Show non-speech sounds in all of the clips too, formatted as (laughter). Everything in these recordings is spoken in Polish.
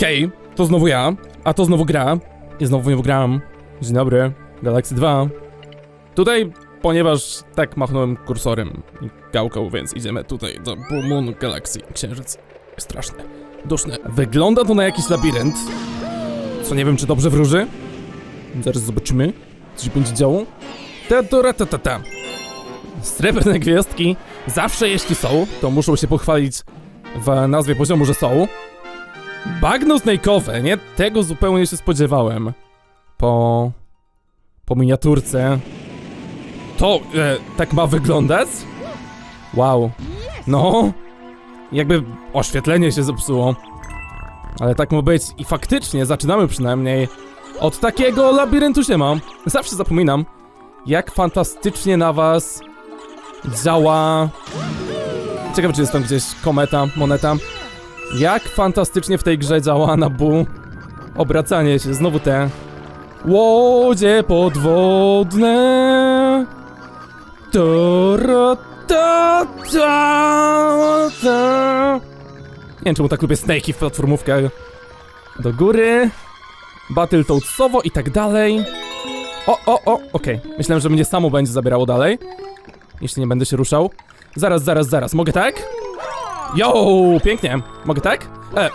Hej, to znowu ja, a to znowu gra. I znowu nie gram. Dzień dobry, Galaxy 2. Tutaj, ponieważ tak machnąłem kursorem i gałką, więc idziemy tutaj do Moon Galaxy. Księżyc. Straszny. Duszny. Wygląda to na jakiś labirynt. Co nie wiem, czy dobrze wróży. Zaraz zobaczymy, co się będzie działo. Ta, ta, ta, ta. Srebrne gwiazdki zawsze jeśli są, to muszą się pochwalić w nazwie poziomu, że są. Bagno snake'owe, nie? Tego zupełnie się spodziewałem. Po... po miniaturce. To e, tak ma wyglądać? Wow. No. Jakby oświetlenie się zepsuło. Ale tak ma być i faktycznie zaczynamy przynajmniej od takiego labiryntu się mam. Zawsze zapominam, jak fantastycznie na was działa... Ciekawe, czy jest tam gdzieś kometa, moneta. Jak fantastycznie w tej grze działa na bu obracanie się, znowu te łodzie podwodne. Tora, ta, ta, ta. Nie wiem czemu tak lubię snake'i w platformówkach. Do góry. Battletoadsowo i tak dalej. O, o, o, okej. Myślałem, że mnie samo będzie zabierało dalej. Jeśli nie będę się ruszał. Zaraz, zaraz, zaraz. Mogę tak? Yo, pięknie. Mogę tak? E.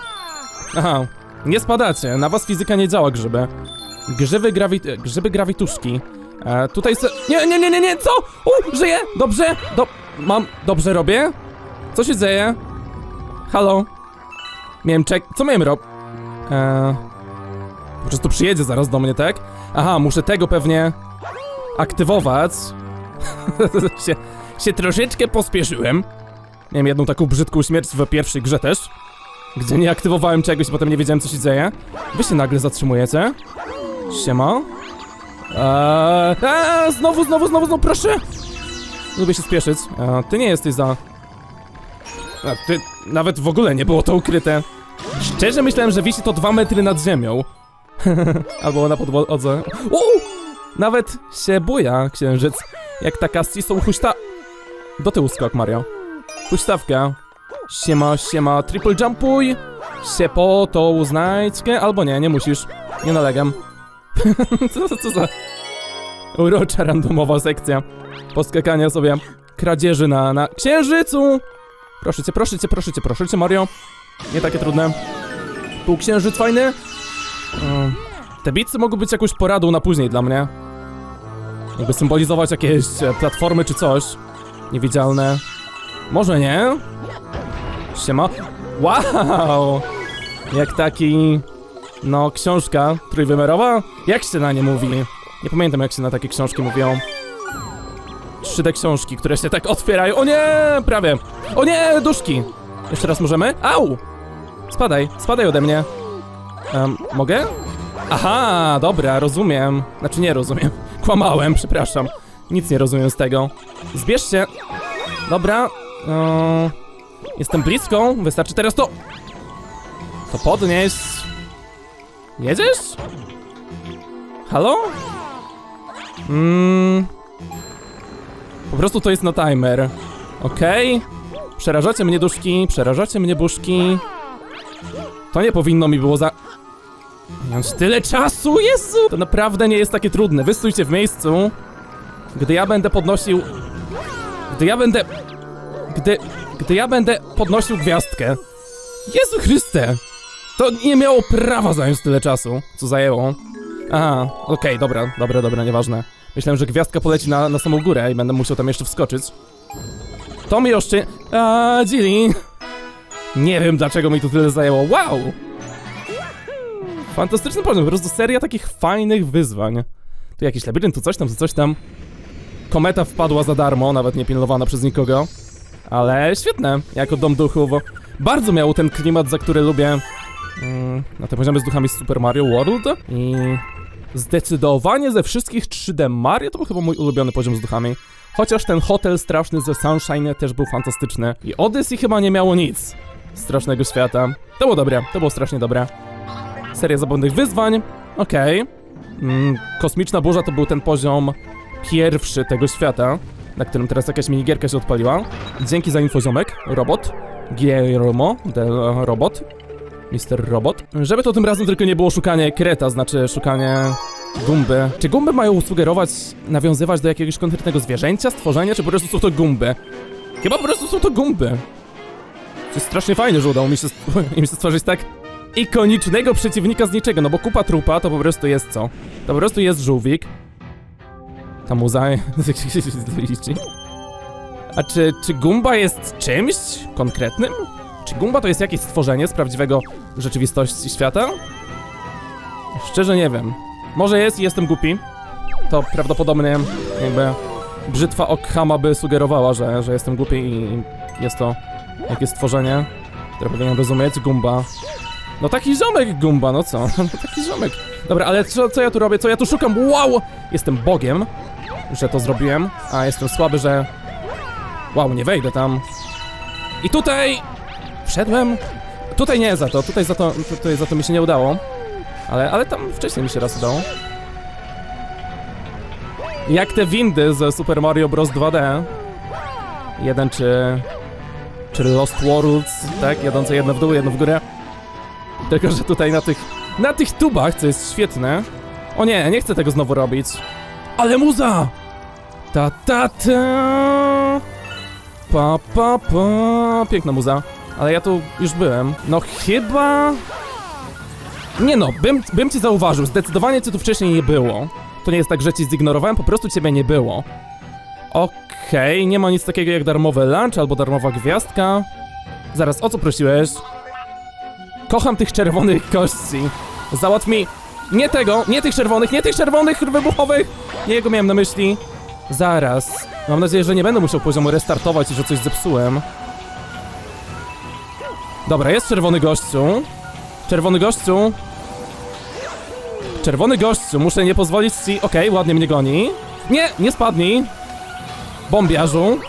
Aha. Nie spadacie. Na was fizyka nie działa, grzyby. Grzyby grawit... Grzyby grawituszki. E, tutaj se... Nie, nie, nie, nie, nie, co? U, żyję! Dobrze? Do... Mam... Dobrze robię? Co się dzieje? Halo? Miałem czek... Co miałem robić? E... Po prostu przyjedzie zaraz do mnie, tak? Aha, muszę tego pewnie... Aktywować. (laughs) się, się troszeczkę pospieszyłem. Miałem jedną taką brzydką śmierć w pierwszej grze też. Gdzie nie aktywowałem czegoś, potem nie wiedziałem co się dzieje. Wy się nagle zatrzymujecie. Siema. Eee, eee, znowu, znowu, znowu, znowu, proszę! Lubię się spieszyć. Eee, ty nie jesteś za... A, ty... Nawet w ogóle nie było to ukryte. Szczerze myślałem, że wisi to dwa metry nad ziemią. (laughs) Albo na podłodze. Uuu! Nawet się buja księżyc. Jak taka są huśta... Do tyłu skok, Mario. Huśtawka. Siema, siema, triple jumpuj. się po tą. Albo nie, nie musisz. Nie nalegam. (laughs) co, co za... Urocza randomowa sekcja. Poskakania sobie kradzieży na, na księżycu. Proszę cię, proszę cię, proszę cię, proszę cię, Mario. Nie takie trudne. Półksiężyc fajny. Mm. Te bicy mogą być jakąś poradą na później dla mnie. Jakby symbolizować jakieś e, platformy czy coś. Niewidzialne. Może nie? Siema. Wow! Jak taki... No, książka trójwymiarowa? Jak się na nie mówi? Nie pamiętam jak się na takie książki mówią. 3D książki, które się tak otwierają. O nie! Prawie. O nie! Duszki! Jeszcze raz możemy? Au! Spadaj, spadaj ode mnie. Em, mogę? Aha, dobra, rozumiem. Znaczy nie rozumiem. (laughs) Kłamałem, przepraszam. Nic nie rozumiem z tego. Zbierz się. Dobra. Eee, jestem blisko. Wystarczy teraz to... To podnieść. Jedziesz? Halo? Mmm... Po prostu to jest na timer. Okej. Przerażacie mnie duszki, przerażacie mnie buszki. To nie powinno mi było za... Mając tyle czasu, Jezu! To naprawdę nie jest takie trudne. Wy stójcie w miejscu. Gdy ja będę podnosił... Gdy ja będę... Gdy... Gdy ja będę podnosił gwiazdkę. Jezu Chryste! To nie miało prawa zająć tyle czasu, co zajęło. Aha, okej, dobra, dobra, dobra, nieważne. Myślałem, że gwiazdka poleci na, na samą górę i będę musiał tam jeszcze wskoczyć. To mi oszczy... A, Gilly! Nie wiem, dlaczego mi to tyle zajęło. Wow! Fantastyczny poziom, po prostu seria takich fajnych wyzwań. Tu jakiś labirynt, tu coś tam, tu coś tam. Kometa wpadła za darmo, nawet nie pilnowana przez nikogo. Ale świetne, jako dom duchów. Bardzo miało ten klimat, za który lubię mm, na tym poziomie z duchami Super Mario World. I zdecydowanie ze wszystkich 3D Mario to był chyba mój ulubiony poziom z duchami. Chociaż ten hotel straszny ze Sunshine też był fantastyczny. I Odyssey chyba nie miało nic strasznego świata. To było dobre, to było strasznie dobre. Seria zabawnych wyzwań, okej. Mm, kosmiczna burza to był ten poziom pierwszy tego świata, na którym teraz jakaś minigierka się odpaliła. Dzięki za infoziomek, robot. Guillermo del Robot. Mister Robot. Żeby to tym razem tylko nie było szukanie kreta, znaczy szukanie gumby. Czy gumby mają sugerować, nawiązywać do jakiegoś konkretnego zwierzęcia, stworzenia, czy po prostu są to gumby? Chyba po prostu są to gumby. To jest strasznie fajne, że udało mi się, (laughs) im się stworzyć tak ikonicznego przeciwnika z niczego, no bo kupa trupa to po prostu jest co? To po prostu jest żółwik. Ta muza (laughs) liczy. A czy, czy Gumba jest czymś konkretnym? Czy Gumba to jest jakieś stworzenie z prawdziwego rzeczywistości świata? Szczerze nie wiem. Może jest i jestem głupi. To prawdopodobnie jakby brzytwa Okhama by sugerowała, że, że jestem głupi i jest to jakieś stworzenie, które powinienem rozumieć. Gumba. No taki ziomek Gumba, no co? (laughs) No taki ziomek. Dobra, ale co, co ja tu robię? Co ja tu szukam? Wow! Jestem Bogiem, że to zrobiłem, a jestem słaby, że... Wow, nie wejdę tam. I tutaj... Wszedłem? Tutaj nie za to, tutaj za to, tutaj za to mi się nie udało. Ale, ale tam wcześniej mi się raz udało. Jak te windy ze Super Mario Bros. 2D. Jeden czy... Czy Lost Worlds, tak? Jadące jedno w dół, jedno w górę. Tylko, że tutaj na tych... Na tych tubach, co jest świetne... O nie, nie chcę tego znowu robić. Ale muza! Ta ta ta! Pa pa pa! Piękna muza. Ale ja tu już byłem. No chyba... Nie no, bym, bym cię zauważył. Zdecydowanie cię tu wcześniej nie było. To nie jest tak, że cię zignorowałem, po prostu ciebie nie było. Okej, nie ma nic takiego jak darmowy lunch albo darmowa gwiazdka. Zaraz, o co prosiłeś? Kocham tych czerwonych kości. Załatw mi... Nie tego, nie tych czerwonych, nie tych czerwonych wybuchowych! Nie jego miałem na myśli. Zaraz. Mam nadzieję, że nie będę musiał poziomu restartować i że coś zepsułem. Dobra, jest czerwony gościu. Czerwony gościu. Czerwony gościu, muszę nie pozwolić ci... Okej, ładnie mnie goni. Nie, nie spadnij. Bombiarzu.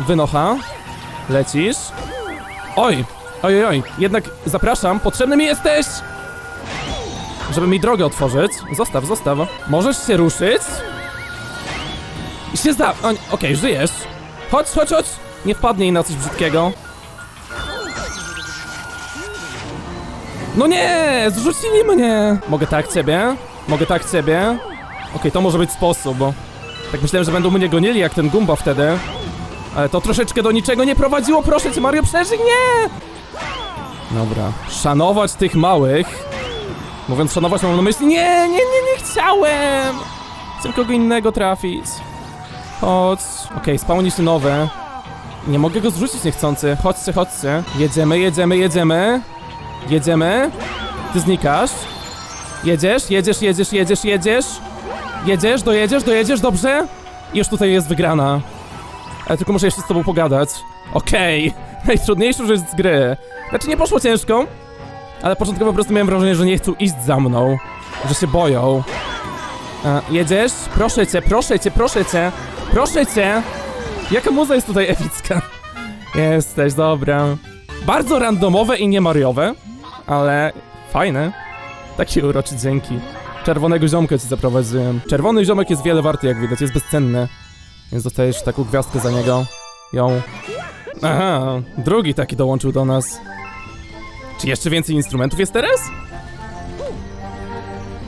Wynocha. Lecisz. Oj, oj, oj. Jednak zapraszam, potrzebny mi jesteś! Żeby mi drogę otworzyć. Zostaw, zostaw. Możesz się ruszyć? Się zda... Okej, żyjesz. Chodź, chodź, chodź. Nie wpadnij na coś brzydkiego. No nie! Zrzucili mnie! Mogę tak ciebie? Mogę tak ciebie? Okej, to może być sposób, bo... Tak myślałem, że będą mnie gonili jak ten Gumba wtedy. Ale to troszeczkę do niczego nie prowadziło, proszę cię Mario, przeżyj, nie! Dobra, szanować tych małych. Mówiąc szanować, mam na myśli, nie, nie, nie, nie chciałem! Chcę kogo innego trafić. Chodź. Okej, okay, nowe. Nie mogę go zrzucić niechcący. Chodźcie, chodźcie. Jedziemy, jedziemy, jedziemy. Jedziemy. Ty znikasz. Jedziesz, jedziesz, jedziesz, jedziesz, jedziesz. Jedziesz, dojedziesz, dojedziesz, dobrze? I już tutaj jest wygrana. Ale tylko muszę jeszcze z tobą pogadać. Okej. (laughs) Najtrudniejszą rzecz z gry. Znaczy nie poszło ciężko. Ale początkowo po prostu miałem wrażenie, że nie chcą iść za mną. Że się boją. E, jedziesz? Proszę cię, proszę cię, proszę cię. Proszę cię. Jaka muza jest tutaj epicka. Jesteś, dobra. Bardzo randomowe i nie mariowe, ale fajne. Taki uroczy dzięki. Czerwonego ziomka ci zaprowadziłem. Czerwony ziomek jest wiele warty, jak widać, jest bezcenny. Więc dostajesz taką gwiazdkę za niego. Ją. Aha, drugi taki dołączył do nas. Czy jeszcze więcej instrumentów jest teraz?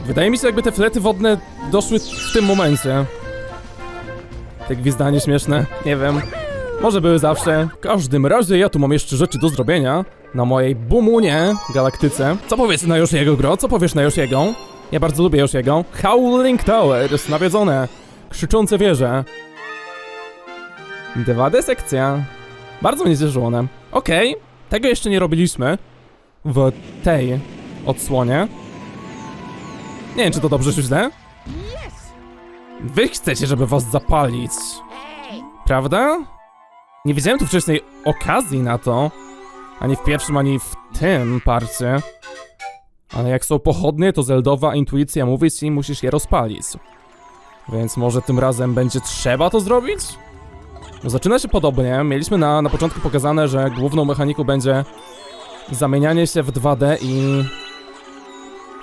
Wydaje mi się, jakby te flety wodne doszły w tym momencie. Te gwizdanie śmieszne, nie wiem. Może były zawsze. W każdym razie ja tu mam jeszcze rzeczy do zrobienia. Na mojej Bumunie galaktyce. Co powiesz na Yoshiego, Gro? Co powiesz na Yoshiego? Ja bardzo lubię Yoshiego. Howling Towers, nawiedzone. Krzyczące wieże. 2D sekcja. Bardzo mnie cieszyło one. Okej, tego jeszcze nie robiliśmy. W tej odsłonie. Nie wiem, czy to dobrze, czy źle. Wy chcecie, żeby was zapalić. Prawda? Nie widziałem tu wcześniej okazji na to. Ani w pierwszym, ani w tym parcie. Ale jak są pochodnie, to Zeldowa intuicja mówi ci, musisz je rozpalić. Więc może tym razem będzie trzeba to zrobić? Zaczyna się podobnie. Mieliśmy na, na początku pokazane, że główną mechaniką będzie zamienianie się w 2D i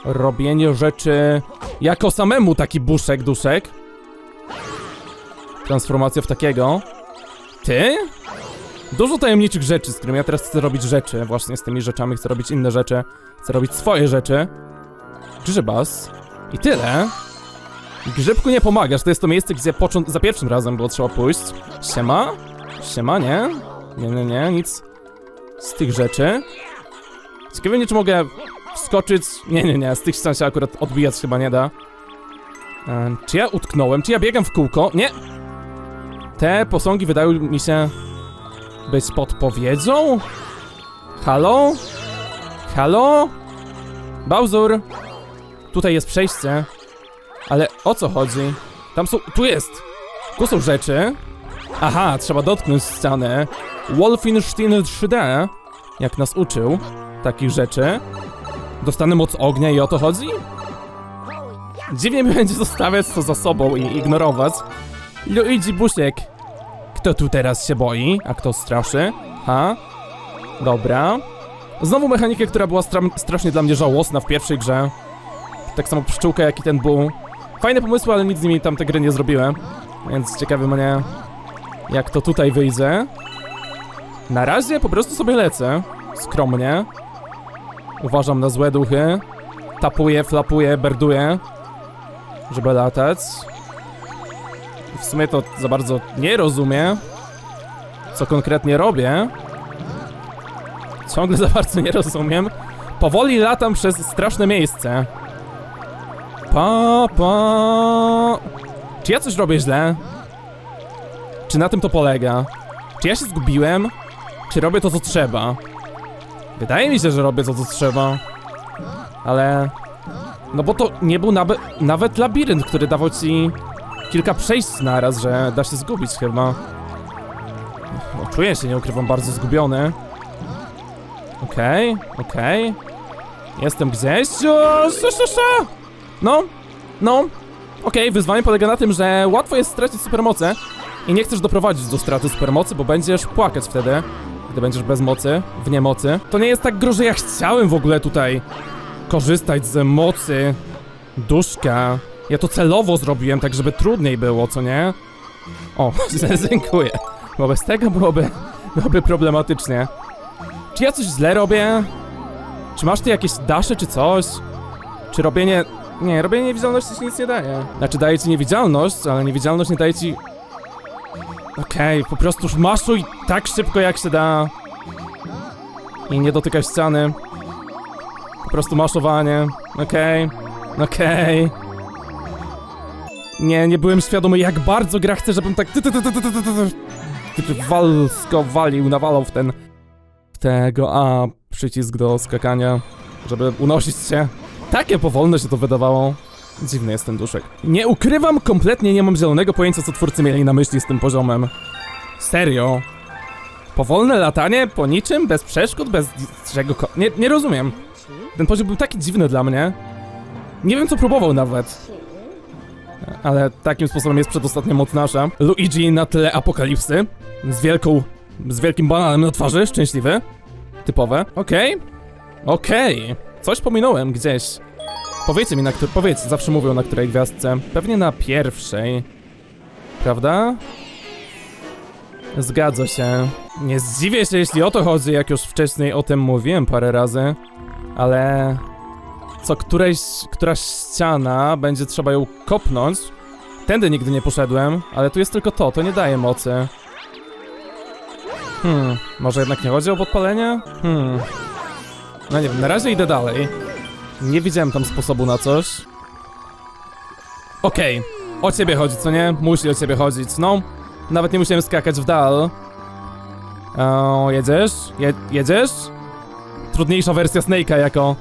robienie rzeczy jako samemu taki buszek, duszek. Transformacja w takiego. Ty? Dużo tajemniczych rzeczy, z którymi ja teraz chcę robić rzeczy. Właśnie z tymi rzeczami chcę robić inne rzeczy. Chcę robić swoje rzeczy. Grzybas. I tyle. Grzybku nie pomagasz, to jest to miejsce, gdzie za pierwszym razem było trzeba pójść. Siema? Siema, nie? Nie, nie, nie, nic z tych rzeczy. Ciekawe mnie, czy mogę wskoczyć... Nie, nie, nie, z tych ścian się akurat odbijać chyba nie da. E, czy ja utknąłem? Czy ja biegam w kółko? Nie! Te posągi wydają mi się być podpowiedzią? Halo? Halo? Bowser? Tutaj jest przejście. Ale o co chodzi? Tam są... Tu jest! Tu są rzeczy. Aha, trzeba dotknąć ścianę. Wolfenstein 3D, jak nas uczył, takich rzeczy. Dostanę moc ognia i o to chodzi? Dziwnie mi będzie zostawiać to za sobą i ignorować. Luigi Busiek. Kto tu teraz się boi, a kto straszy? Ha? Dobra. Znowu mechanika, która była stra strasznie dla mnie żałosna w pierwszej grze. Tak samo pszczółka, jak i ten bull. Fajne pomysły, ale nic z nimi tamte gry nie zrobiłem. Więc ciekawy mnie, jak to tutaj wyjdzie. Na razie po prostu sobie lecę. Skromnie. Uważam na złe duchy. Tapuję, flapuję, berduję. Żeby latać. W sumie to za bardzo nie rozumiem. Co konkretnie robię. Ciągle (laughs) za bardzo nie rozumiem. Powoli latam przez straszne miejsce. Pa, pa. Czy ja coś robię źle? Czy na tym to polega? Czy ja się zgubiłem? Czy robię to, co trzeba? Wydaje mi się, że robię to, co trzeba. Ale... No bo to nie był nawet labirynt, który dawał ci kilka przejść naraz, że da się zgubić chyba. No, czuję się, nie ukrywam, bardzo zgubiony. Okej, okej. Jestem gdzieś. O. No, no. Okej, wyzwanie polega na tym, że łatwo jest stracić supermoce i nie chcesz doprowadzić do straty supermocy, bo będziesz płakać wtedy, gdy będziesz bez mocy, w niemocy. To nie jest tak gro, że ja chciałem w ogóle tutaj korzystać z mocy duszka. Ja to celowo zrobiłem, tak żeby trudniej było, co nie? O, (laughs) dziękuję. Bo bez tego byłoby, byłoby problematycznie. Czy ja coś źle robię? Czy masz ty jakieś dasze czy coś? Czy robienie... Nie, robienie niewidzialności ci nic nie daje. Znaczy daje ci niewidzialność, ale niewidzialność nie daje ci... Okej, po prostu maszuj tak szybko jak się da. I nie dotykaj ściany. Po prostu maszowanie. Okej, okej. Nie, nie byłem świadomy, jak bardzo gra chce, żebym tak... Walsko walił, nawalał w ten... W tego... A, przycisk do skakania, żeby unosić się. Takie powolne się to wydawało. Dziwny jest ten duszek. Nie ukrywam, kompletnie nie mam zielonego pojęcia, co twórcy mieli na myśli z tym poziomem. Serio. Powolne latanie po niczym, bez przeszkód, bez czego. Nie, nie rozumiem. Ten poziom był taki dziwny dla mnie. Nie wiem, co próbował nawet. Ale takim sposobem jest przedostatnia moc nasza. Luigi na tle apokalipsy. Z wielką. z wielkim bananem na twarzy, szczęśliwy. Typowe. Okej. Okej. Coś pominąłem gdzieś. Powiedzcie mi, na której. Powiedz, zawsze mówią na której gwiazdce. Pewnie na pierwszej. Prawda? Zgadza się. Nie zdziwię się, jeśli o to chodzi, jak już wcześniej o tym mówiłem parę razy. Ale. Co któraś ściana będzie trzeba ją kopnąć. Tędy nigdy nie poszedłem, ale tu jest tylko to, to nie daje mocy. Hmm, może jednak nie chodzi o podpalenie? Hmm. No nie wiem, na razie idę dalej. Nie widziałem tam sposobu na coś. Okej, o ciebie chodzi, co nie? Musi o ciebie chodzić, no. Nawet nie musiałem skakać w dal. O, jedziesz? Je jedziesz? Trudniejsza wersja Snake'a jako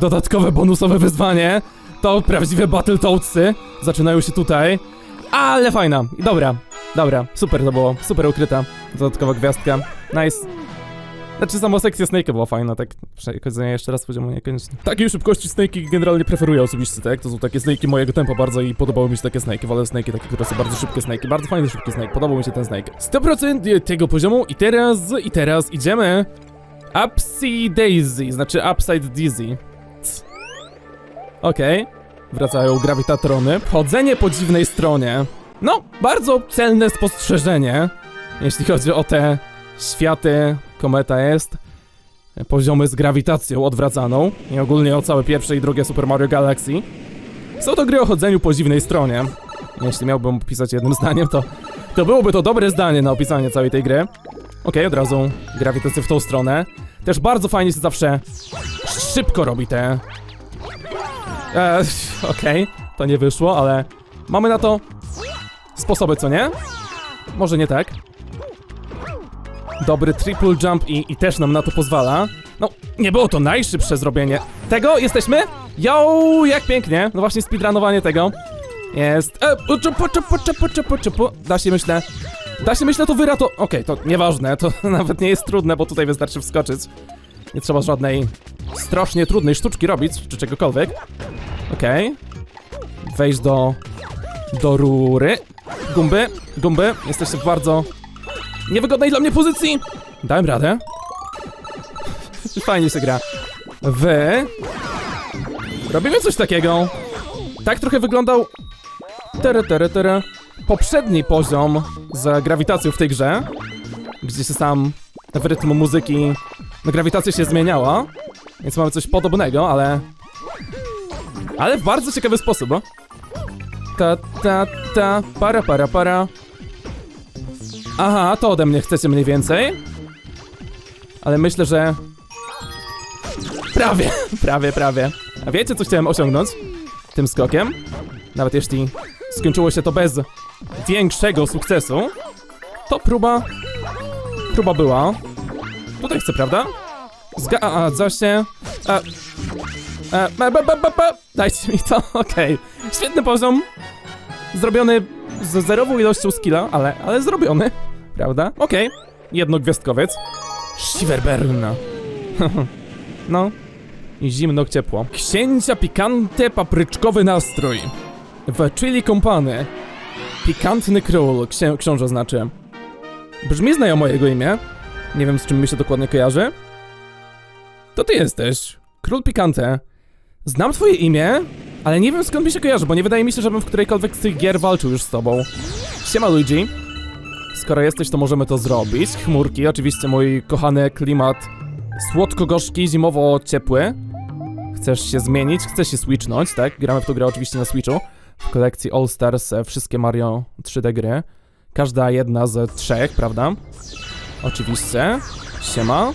dodatkowe bonusowe wyzwanie. To prawdziwe Battletoadsy. Zaczynają się tutaj. Ale fajna. Dobra, dobra. Super to było. Super ukryta. Dodatkowa gwiazdka. Nice. Znaczy sama sekcja Snake'a była fajna, tak przechodzenie jeszcze raz poziomu niekoniecznie. Takiej szybkości Snake'i generalnie preferuję osobiście, tak? To są takie Snake'i mojego tempa bardzo i podobały mi się takie Snake'i, wolę Snake'i takie, które są bardzo szybkie Snake'i, bardzo fajny szybki Snake, podobał mi się ten Snake. 100% tego poziomu i teraz, i teraz idziemy Upsy Daisy, znaczy Upside Dizzy. Okej, wracają grawitatrony. Chodzenie po dziwnej stronie. No, bardzo celne spostrzeżenie, jeśli chodzi o te światy kometa jest. Poziomy z grawitacją odwracaną. I ogólnie o całe pierwsze i drugie Super Mario Galaxy. Są to gry o chodzeniu po dziwnej stronie. Jeśli miałbym opisać jednym zdaniem, to, to byłoby to dobre zdanie na opisanie całej tej gry. Okej, od razu grawitacja w tą stronę. Też bardzo fajnie się zawsze szybko robi te... Eee, (laughs) okej, to nie wyszło, ale mamy na to sposoby, co nie? Może nie tak. Dobry triple jump i, i też nam na to pozwala. No, nie było to najszybsze zrobienie. Tego? Jesteśmy? Yo, jak pięknie. No właśnie speedrunowanie tego. Jest. E, czupu, czupu, czupu, czupu. Da się myślę. Da się myślę to wyrato... Okej, to nieważne, to (laughs) nawet nie jest trudne, bo tutaj wystarczy wskoczyć. Nie trzeba żadnej strasznie trudnej sztuczki robić, czy czegokolwiek. Okej. Wejść do... do rury. Gumby, gumby, jesteście w bardzo niewygodnej dla mnie pozycji. Dałem radę. (laughs) Fajnie się gra. Wy... Robimy coś takiego. Tak trochę wyglądał... Tere, tere, tere. Poprzedni poziom z grawitacją w tej grze, gdzie się sam w rytmu muzyki no, grawitacja się zmieniała, więc mamy coś podobnego, ale... Ale w bardzo ciekawy sposób. Ta, ta, ta, para, para, para. Aha, to ode mnie chcecie mniej więcej. Ale myślę, że... Prawie, (laughs) prawie, prawie. A wiecie, co chciałem osiągnąć tym skokiem? Nawet jeśli skończyło się to bez większego sukcesu, to próba... Próba była. Tutaj chcę, prawda? Zga... A, a. A... A, ba, ba, ba, ba. Dajcie mi to, (laughs) okej. Świetny poziom. Zrobiony z zerową ilością skilla, ale, ale zrobiony. Prawda? Okej. Jednogwiazdkowiec. Shiverberna. (laughs) no. I zimno ciepło. Księcia pikante papryczkowy nastrój. W Chili Company. Pikantny król, księ książę znaczy. Brzmi znajomo jego imię. Nie wiem z czym mi się dokładnie kojarzy. To ty jesteś. Król Pikante. Znam twoje imię, ale nie wiem skąd mi się kojarzy, bo nie wydaje mi się, żebym w którejkolwiek z tych gier walczył już z tobą. Siema Luigi. Skoro jesteś, to możemy to zrobić. Chmurki, oczywiście mój kochany klimat słodko-gorzki, zimowo-ciepły. Chcesz się zmienić, chcesz się switchnąć, tak? Gramy w tą grę oczywiście na Switchu. W kolekcji All Stars e, wszystkie Mario 3D gry. Każda jedna z trzech, prawda? Oczywiście. Siema.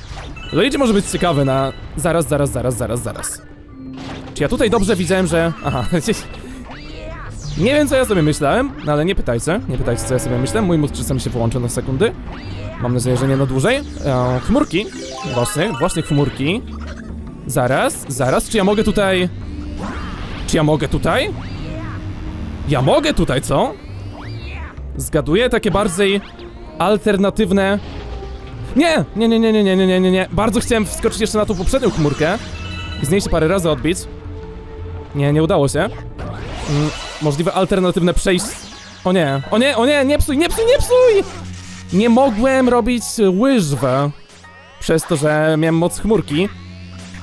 Luigi może być ciekawy na... Zaraz, zaraz, zaraz, zaraz, zaraz. Czy ja tutaj dobrze widziałem, że... Aha, (laughs) nie wiem co ja sobie myślałem, no ale nie pytajcie, nie pytajcie co ja sobie myślę. Mój mózg czasami się wyłącza na sekundy. Mam nadzieję, że nie na dłużej. E, chmurki, właśnie, właśnie chmurki. Zaraz, zaraz, czy ja mogę tutaj... Czy ja mogę tutaj? Ja mogę tutaj, co? Zgaduję takie bardziej alternatywne... Nie! Nie, nie, nie, nie, nie, nie, nie, nie, nie. Bardzo chciałem wskoczyć jeszcze na tą poprzednią chmurkę i z niej się parę razy odbić. Nie, nie udało się. Mm, możliwe alternatywne przejście... O nie, o nie, o nie, nie psuj, nie psuj, nie psuj! Nie mogłem robić łyżwę przez to, że miałem moc chmurki.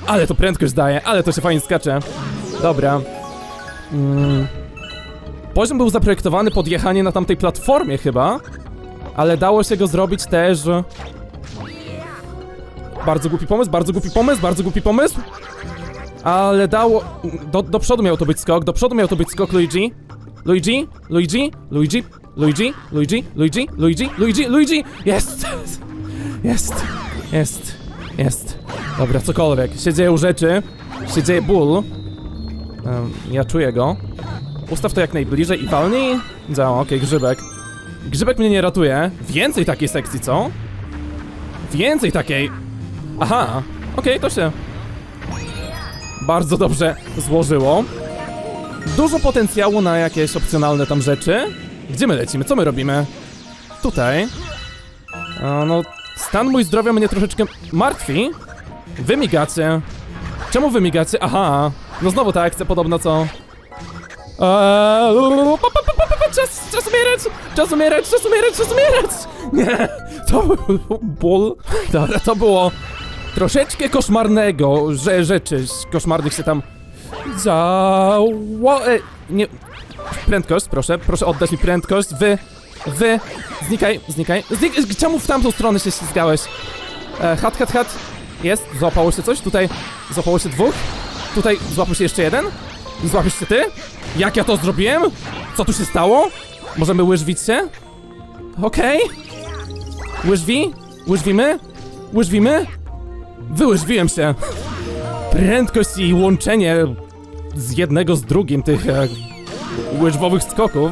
Ale to prędkość daje, ale to się fajnie skacze. Dobra. Mm. Poziom był zaprojektowany pod jechanie na tamtej platformie chyba, ale dało się go zrobić też... Bardzo głupi pomysł, bardzo głupi pomysł, bardzo głupi pomysł. Ale dało... Do, do przodu miał to być skok, do przodu miał to być skok Luigi. Luigi, Luigi, Luigi, Luigi, Luigi, Luigi, Luigi, Luigi, Luigi! Jest! Jest! Jest! Jest! Dobra, cokolwiek. Się dzieją rzeczy. Się dzieje ból. Em, ja czuję go. Ustaw to jak najbliżej i walnij. Działa, okej, grzybek. Grzybek mnie nie ratuje. Więcej takiej sekcji, co? Więcej takiej. Aha, okej, to się bardzo dobrze złożyło. Dużo potencjału na jakieś opcjonalne tam rzeczy. Gdzie my lecimy? Co my robimy? Tutaj. A, no, stan mój zdrowia mnie troszeczkę martwi. Wy migacie. Czemu wy migacie? Aha, no znowu ta akcja podobna co... Eee, czas, czas umierać! Czas umierać, czas umierać, czas umierać! Nie, to był ból. Dobra, to było troszeczkę koszmarnego, że rzeczy koszmarnych się tam działo. E, nie. Prędkość, proszę, proszę oddać mi prędkość. Wy Wy, znikaj, znikaj. Znik Czemu w tamtą stronę się ślizgałeś? E, hat, hat, hat. Jest, złapało się coś. Tutaj złapało się dwóch. Tutaj złapał się jeszcze jeden. Złapiesz się ty? Jak ja to zrobiłem? Co tu się stało? Możemy łyżwić się? Okej. Łyżwi? Łyżwimy? Łyżwimy? Wyłyżwiłem się. Prędkość i łączenie z jednego z drugim tych e, łyżwowych skoków.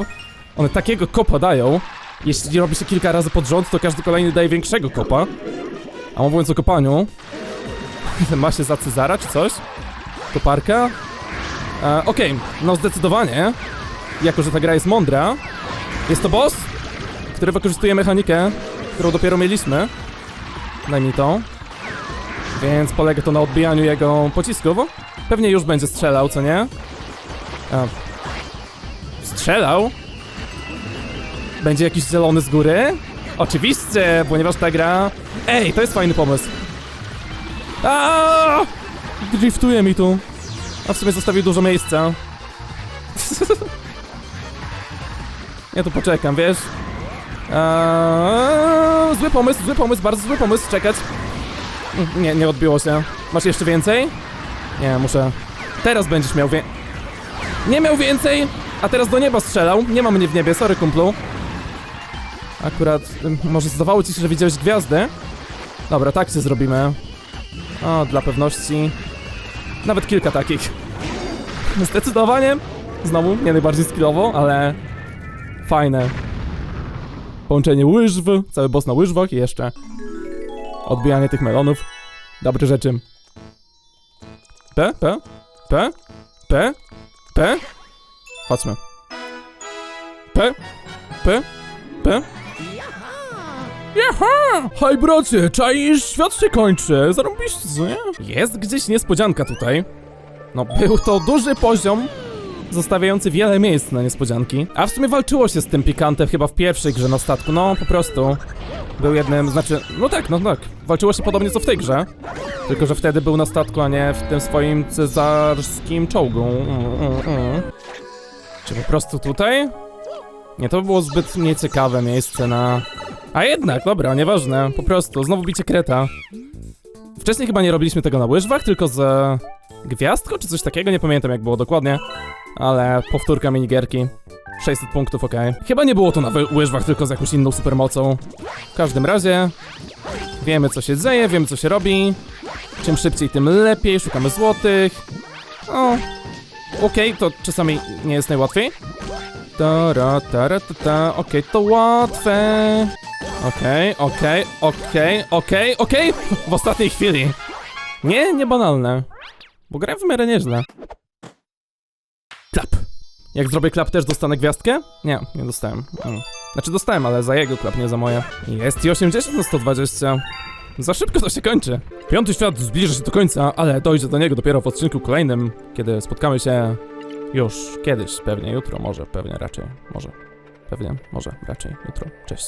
One takiego kopa dają. Jeśli robi się kilka razy pod rząd, to każdy kolejny daje większego kopa. A mówiąc o kopaniu, (laughs) ma się za Cezara czy coś? Koparka? E, Okej, no zdecydowanie. Jako, że ta gra jest mądra. Jest to boss, który wykorzystuje mechanikę, którą dopiero mieliśmy. Daj mi to. Więc polega to na odbijaniu jego pocisków. Pewnie już będzie strzelał, co nie? A. Strzelał? Będzie jakiś zielony z góry? Oczywiście, ponieważ ta gra... Ej, to jest fajny pomysł. Aaaa! Driftuje mi tu. A w sumie zostawił dużo miejsca. (laughs) ja tu poczekam, wiesz? Eee, zły pomysł, zły pomysł, bardzo zły pomysł, czekać. Nie, nie odbiło się. Masz jeszcze więcej? Nie, muszę... Teraz będziesz miał wie... Nie miał więcej! A teraz do nieba strzelał. Nie ma mnie w niebie, sorry kumplu. Akurat, może zdawało ci się, że widziałeś gwiazdę? Dobra, tak się zrobimy. O, dla pewności. Nawet kilka takich. (laughs) Zdecydowanie. Znowu, nie najbardziej skillowo, ale... Fajne. Połączenie łyżw, cały boss na łyżwach i jeszcze... Odbijanie tych melonów. Dobre rzeczy. P, P, P, P, P. Chodźmy. P, P, P. Jaha! Hej bracie, czaisz? Świat się kończy. Zarąbiście, co nie? Jest gdzieś niespodzianka tutaj. No, był to duży poziom, zostawiający wiele miejsc na niespodzianki. A w sumie walczyło się z tym pikantem chyba w pierwszej grze na statku. No, po prostu. Był jednym, znaczy, no tak, no tak. Walczyło się podobnie co w tej grze. Tylko, że wtedy był na statku, a nie w tym swoim cezarskim czołgu. Mm, mm, mm. Czy po prostu tutaj? Nie, to było zbyt nieciekawe miejsce na... A jednak, dobra, nieważne, po prostu, znowu bicie kreta. Wcześniej chyba nie robiliśmy tego na łyżwach, tylko z gwiazdką czy coś takiego, nie pamiętam jak było dokładnie. Ale powtórka minigierki. 600 punktów, okej. Chyba nie było to na łyżwach, tylko z jakąś inną supermocą. W każdym razie, wiemy co się dzieje, wiemy co się robi. Czym szybciej, tym lepiej, szukamy złotych. O, okej, to czasami nie jest najłatwiej. Tara, tara, ta, ta. Okej, to łatwe. Okej, okej, okej, okej, okej. W ostatniej chwili. Nie, nie banalne. Bo grałem w miarę nieźle. Jak zrobię klap, też dostanę gwiazdkę? Nie, nie dostałem. Mm. Znaczy dostałem, ale za jego klap, nie za moje. Jest i 80 na 120. Za szybko to się kończy. Piąty świat zbliża się do końca, ale dojdzie do niego dopiero w odcinku kolejnym, kiedy spotkamy się już kiedyś, pewnie jutro, może, pewnie raczej, może, pewnie, może, raczej jutro. Cześć.